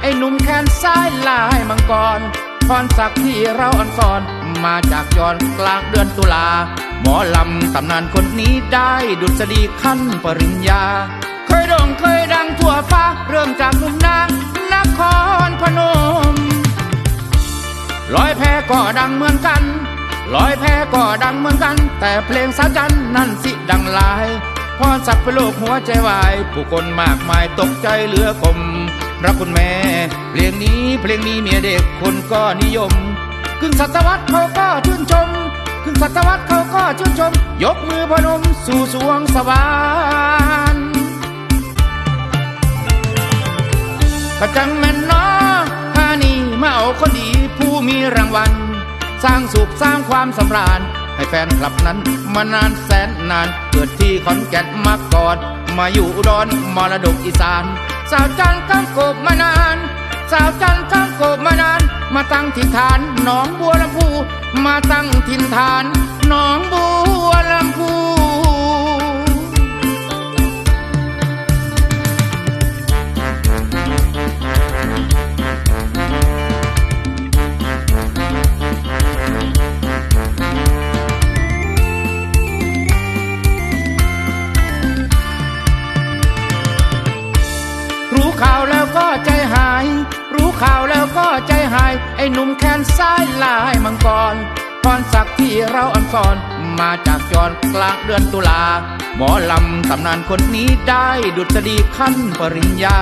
ไอ้หนุ่มแขนซ้ายลายมังกรพรศักดิ์ที่เราอ่อนสอน มาจากยอนกลางเดือนตุลา หมอลำตำนานคนนี้ได้ดุษฎีขั้นปริญญา เคยโด่งเคยดังทั่วฟ้า เริ่มจากหนุ่มนางนครพนมลอยแพก็ดังเหมือนกันลอยแพก็ดังเหมือนกัน แต่เพลงสาจันนั่นสิดังหลายพรสักเป็นโลกหัวใจวาย ผู้คนมากมายตกใจเหลือกลม รักคุณแม่ เพลงนี้เพลงนี้เมียเด็กคนก็นิยมครึ่งศตวรรษเขาก็ชื่นชมครึ่งศตวรรษเขาก็ชื่นชม ยกมือพนมสู่สวงสวรรค์กระจังแม่นน้อฮานีมาเอาคนดีผู้มีรางวัล สร้างสุขสร้างความสำราญ ให้แฟนคลับนั้นมานานแสนนาน เกิดที่ขอนแก่นมาก่อน มาอยู่อุดรมรดกอีสาน สาวจันทร์ข้างกบมานาน สาวจันทร์ข้างกบมานาน มาตั้งถิ่นฐานหนองบัวลำพู มาตั้งถิ่นฐานหนองบัวลำพู ข่าวแล้วก็ใจหาย รู้ข่าวแล้วก็ใจหาย ไอ้หนุ่มแขนซ้ายลายมังกรพรศักดิ์ที่เราอันสอนมาจากจอนกลางเดือนตุลา หมอลำตำนานคนนี้ได้ดุษฎีขั้นปริญญา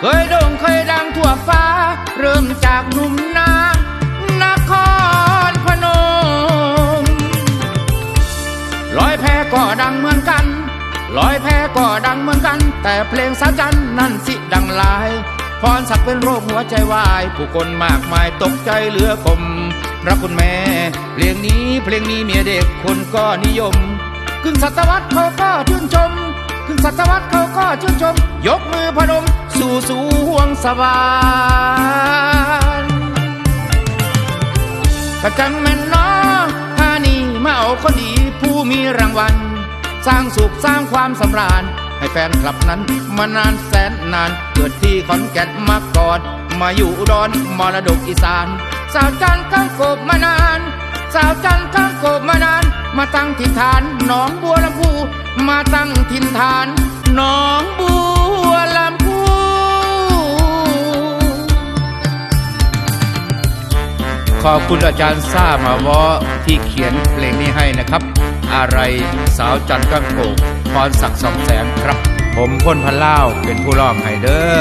เคยโด่งเคยดังทั่วฟ้า เริ่มจากหนุ่มนานครพนมลอยแพก็ดังเหมือนกัน ลอยแพก็ดังเหมือนกัน แต่เพลงสาจันนั่นสิดังหลาย พรศักดิ์เป็นโรคหัวใจวาย ผู้คนมากมายตกใจเหลือกมรักคุณแม่ เพลงนี้เพลงนี้เมียเด็กคนก็นิยมครึ่งศตวรรษเขาก็ชื่นชมครึ่งศตวรรษเขาก็ชื่นชม ยกมือพนมสู่สู่ห้วงสวรรค์กระจังแม่นน้อฮานี่มาเอาคนดีผู้มีรางวัล สร้างสุขสร้างความสำราญ ให้แฟนคลับนั้นมานานแสนนาน เกิดที่ขอนแก่นมาก่อน มาอยู่อุดรมรดกอีสาน สาวจันทร์ข้างกบมานาน สาวจันทร์ข้างกบมานาน มาตั้งถิ่นฐานหนองบัวลำพู มาตั้งถิ่นฐานหนองบัวลำพูขอบคุณอาจารย์ซ่ามาวอที่เขียนเพลงนี้ให้นะครับ อะไรสาวจันทร์ก้งโกกพรศักดิ์สองแสนครับ ผมพ้นพันเล่าเป็นผู้ร้องให้เด้อ